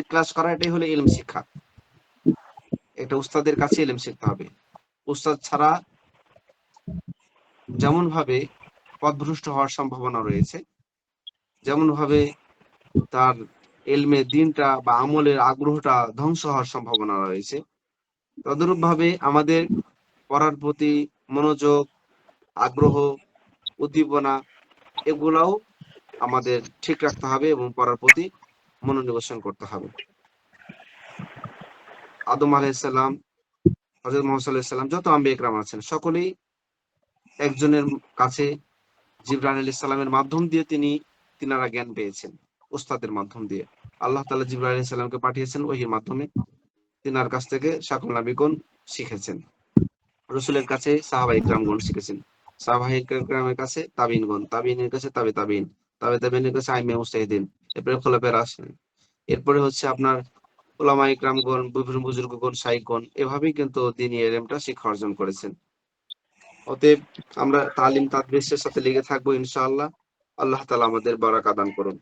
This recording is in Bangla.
ক্লাস করা এটাই হলো ইলম শিক্ষা। একটা উস্তাদের কাছে ইলম শিখতে হবে। উস্তাদ ছাড়া যেমন ভাবে পথভ্রষ্ট হওয়ার সম্ভাবনা রয়েছে যেমন ভাবে তার এলমে দিনটা বা আমলের আগ্রহটা ধ্বংস হওয়ার সম্ভাবনা রয়েছে তদরূপ ভাবে আমাদের পড়ার প্রতি মনোযোগ, আগ্রহ, উদ্দীপনা, এগুলাও আমাদের ঠিক রাখতে হবে এবং পড়ার প্রতি মনোনিবেশন করতে হবে। আদম আলাইসাল্লাম হজরত মোহাম্মদ সাল্লাম, যত আম্বি একরাম আছেন, সকলেই একজনের কাছে জিবরান আলী সাল্লামের মাধ্যম দিয়ে তিনি তিনারা জ্ঞান পেয়েছেন ওস্তাদের মাধ্যম দিয়ে। আল্লাহ তালা জিবরান আলী সাল্লামকে পাঠিয়েছেন ওহির মাধ্যমে। তিনার কাছ থেকে সকল নাবিগণ শিখেছেন। রসুলের কাছে সাহাবা ইকরামগণ শিখেছেন। সাহাবা ইকরামের কাছে তাবিনগণ, তাবিনের কাছে তাবে তাবিন, তাবে তাবিনের কাছে আইমে মুস্তাহিদিন এরপরে খোলাপের আসেন। এরপরে হচ্ছে আপনার ওলামা ইকরামগণ, বিভিন্ন বুজুর্গগণ সাইগণ এভাবেই কিন্তু দিনী এলেমটা শিক্ষা অর্জন করেছেন। অতএব আমরা তালিম তাদবিসের সাথে লেগে থাকব ইনশাআল্লাহ। আল্লাহ তালা আমাদের বারাক আদান করুন।